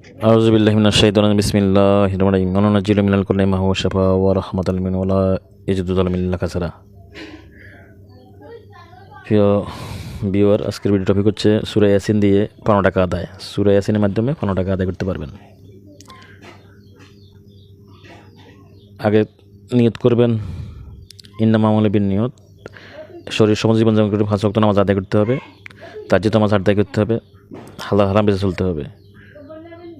আউজুবিল্লাহিমিনা শাহিদুল্লাহ বিসমিল্লাহ রহমান মৌলানা জিলমিনাল কুল্লাই মাহবুব শাফা ওয়া রহমত আলমিন ওলা ইজুদুল আলমিল্লা কাসারা প্রিয় ভিউয়ার, আজকের ভিডিও টপিক হচ্ছে সুরা ইয়াসিন দিয়ে পনেরো টাকা আদায়। সুরা ইয়াসিনের মাধ্যমে পনেরো টাকা আদায় করতে পারবেন। আগে নিয়ত করবেন ইন্দাম আমলবিন নিয়ত। শরীর সমাজ জীবনযাপন করে ফাঁসক্ত নামাজ আদায় করতে হবে। তার যে নামাজ আদায় করতে হবে। হালা হালাম বেঁচে চলতে হবে।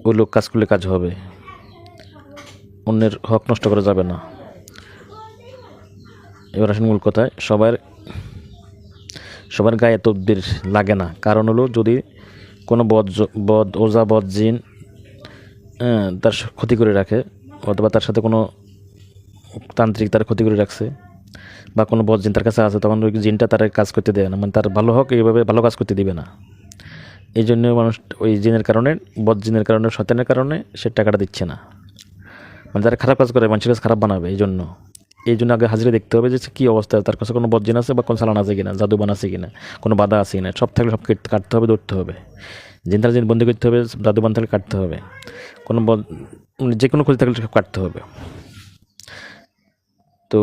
ওই লোক কাজ করলে কাজ হবে। অন্যের হক নষ্ট করা যাবে না। এবার আসেন মূল কথায়, সবার সবার গায়ে তদ্বির লাগে না। কারণ হলো যদি কোনো বদ বদ, ওজা, বদ জিন তার ক্ষতি করে রাখে, অথবা তার সাথে কোনো তান্ত্রিক তার ক্ষতি করে রাখছে, বা কোনো বদ জিন তার কাছে আছে, তখন ওই জিনটা তার কাজ করতে দেয় না। মানে তার ভালো হোক এইভাবে ভালো কাজ করতে দিবে না। এই জন্য মানুষ ওই জিনের কারণে, বদ জিনের কারণে, শয়তানের কারণে সে টাকাটা দিচ্ছে না। মানে যারা খারাপ কাজ করে, মানুষের কাছে খারাপ বানাবে এই জন্য এই জন্য আগে হাজিরে দেখতে হবে যে কী অবস্থা, তার কাছে কোনো বজ্জিন আছে বা কোনো চালান আছে কিনা, জাদুবান আছে কিনা, কোনো বাধা আছে কিনা, সব থাকলে সব কাটতে হবে, ধরতে হবে। জিন তার জিন বন্দি করতে হবে, জাদুবান থাকলে কাটতে হবে। কোনো মানে যে কোনো ক্ষতি থাকলে সব কাটতে হবে। তো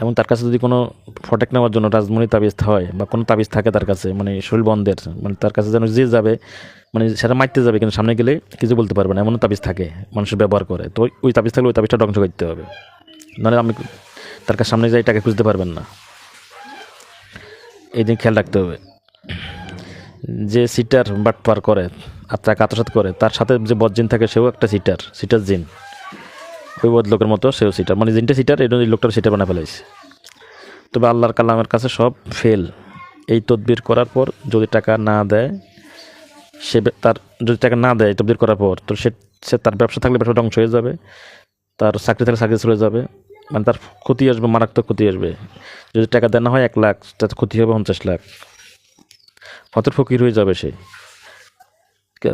এবং তার কাছে যদি কোনো ফটেক নেওয়ার জন্য রাজমণি তাবিজ হয় বা কোনো তাবিজ থাকে তার কাছে মানে শরীর বন্ধের মানে তার কাছে যেন যে যাবে মানে সেটা মারতে যাবে কিন্তু সামনে গেলে কিছু বলতে পারবে না, এমনও তাবিজ থাকে মানুষের ব্যবহার করে। তো ওই- ওই তাবিজ থাকলে ওই তাবিজটা ধ্বংস করতে হবে। নাহলে আমি তার কাছে সামনে যাই টাকা খুঁজতে পারবেন না। এই দিন খেয়াল রাখতে হবে। যে সিটার বাটপার করে আর তাকে আত্মসাত করে, তার সাথে যে বদজিন থাকে, সেও একটা সিটার সিটার জিন। ওই লোকের মতো, সেও সিটার মানে জিনটা সিটার এই লোকটার সিটার বানা ফেলাইছে। তবে আল্লাহর কালামের কাছে সব ফেল এই তদবির করার পর যদি টাকা না দেয়, সে তার যদি টাকা না দেয় তদবির করার পর, তো সে সে তার ব্যবসা থাকলে ব্যবসা ধ্বংস হয়ে যাবে। তার চাকরি থাকলে চাকরি চলে যাবে। মানে তার ক্ষতি আসবে, মারাত্মক ক্ষতি আসবে। যদি টাকা দেওয়া না হয় এক লাখ তার ক্ষতি হবে পঞ্চাশ লাখ। ফতের ফকির হয়ে যাবে সে।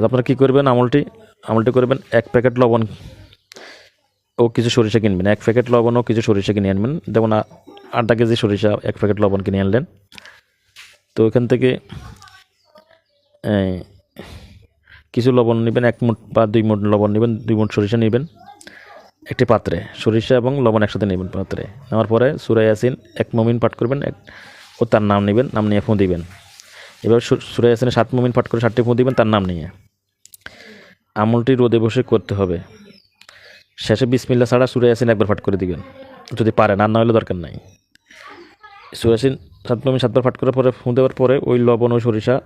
আপনারা কী করবেন? আমলটি আমলটি করবেন এক প্যাকেট লবণ ও কিছু সরিষা কিনবেন, এক প্যাকেট লবণও কিছু সরিষা কিনে আনবেন। যেমন আ- আধা কেজি সরিষা, এক প্যাকেট লবণ কিনে আনলেন। তো এখান থেকে কিছু লবণ নেবেন, এক মুঠ বা দুই মুঠ লবণ নেবেন, দুই মুঠ সরিষা নেবেন, একটি পাত্রে। সরিষা এবং লবণ একসাথে নেবেন পাত্রে। নেওয়ার পরে সুরাই আসিন এক মমিন পাঠ করবেন, এক, ও তার নাম নেবেন, নাম নিয়ে ফোঁ দিবেন। এবার সুরাই আসিনে সাত মমিন পাঠ করে সাতটি ফোঁ দিবেন, তার নাম নিয়ে। আমলটি রোদে বসে করতে হবে। শেষে বিসমিল্লা ছাড়া সুরে আসিন একবার ফাট করে দিবেন, যদি পারেন, আর না হলে দরকার নাই। সুরে আসিন সাত সাতবার ফাট করার পরে ফুঁ দেওয়ার পরে ওই লবণ ও সরিষা,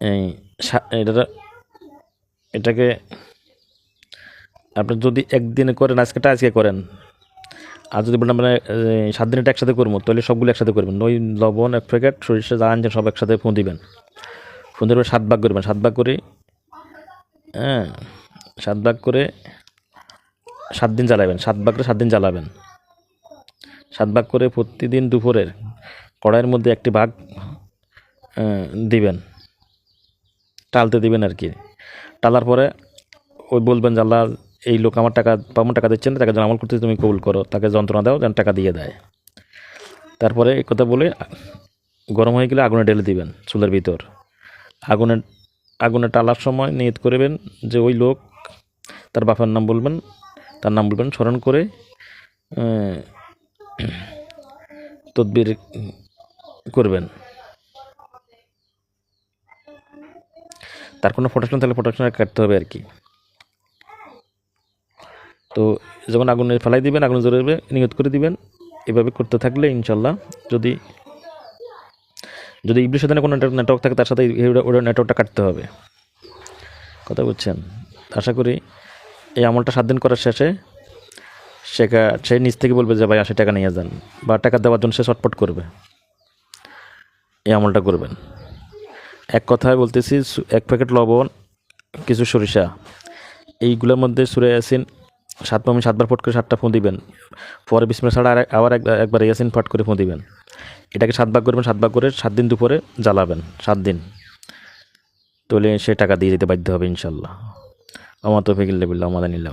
এই এটা এটাকে আপনি যদি একদিনে করেন আজকেটা আজকে করেন, আর যদি বলেন মানে সাত দিন এটা একসাথে করব, তাহলে সবগুলো একসাথে করবেন। ওই লবণ, এক প্যাকেট, সরিষা, যা আনছেন সব একসাথে ফুঁ দিবেন। ফুঁ দেওয়ার পরে সাত ভাগ করবেন, সাত ভাগ করে হ্যাঁ সাত ভাগ করে সাত দিন জ্বালাবেন সাত ভাগ করে সাত দিন জ্বালাবেন। সাত ভাগ করে প্রতিদিন দুপুরের কড়াইয়ের মধ্যে একটি ভাগ দিবেন টালতে দিবেন আর কি। টালার পরে ওই বলবেন যে আল্লাহ এই লোক আমার টাকা পাবো টাকা দিচ্ছেন না, তাকে যেন আমল করতে তুমি কবুল করো তাকে যন্ত্রণা দাও যেন টাকা দিয়ে দেয়। তারপরে এই কথা বলে গরম হয়ে গেলে আগুনে ঢেলে দিবেন চুলের ভিতর। আগুনে আগুনে টালার সময় নিয়ত করবেন যে ওই লোক তার বাপের নাম বলবেন, তার নাম বলবেন, স্মরণ করে তদবির করবেন। তার কোনো প্রোটেকশন থাকলে প্রোটেকশন কাটতে হবে আর কি। তো যখন আগুনে ফেলাই দিবেন, আগুনে যাবে নিয়ত করে দিবেন, এভাবে করতে থাকলে ইনশাল্লাহ যদি যদি ইবলির সাথে কোনো নেটওয়ার্ক থাকে, তার সাথে ওটা নেটওয়ার্কটা কাটতে হবে। কথা বলছেন? আশা করি এই আমলটা সাত দিন করার শেষে সে সে নিজ থেকে বলবে যে, ভাই, আশি টাকা নিয়ে যান বা টাকা দেওয়ার জন্য সে চটপট করবে। এই আমলটা করবেন। এক কথায় বলতেছি এক প্যাকেট লবণ, কিছু সরিষা, এইগুলোর মধ্যে সুরে ইয়াসিন সাত পামি সাতবার ফট করে সাতটা ফোঁ দিবেন। পরে বিসমিল্লাহ ছাড়া আবার একবার একবার ইয়াসিন ফট করে ফোঁ দিবেন। এটাকে সাত ভাগ করবেন, সাত ভাগ করে সাত দিন দুপুরে জ্বালাবেন, সাত দিন। তাহলে সে টাকা দিয়ে দিতে বাধ্য হবে, ইনশাল্লাহ। আমার তো ফেকিল্লা বিল্লাহ আমাদানিল্লাহ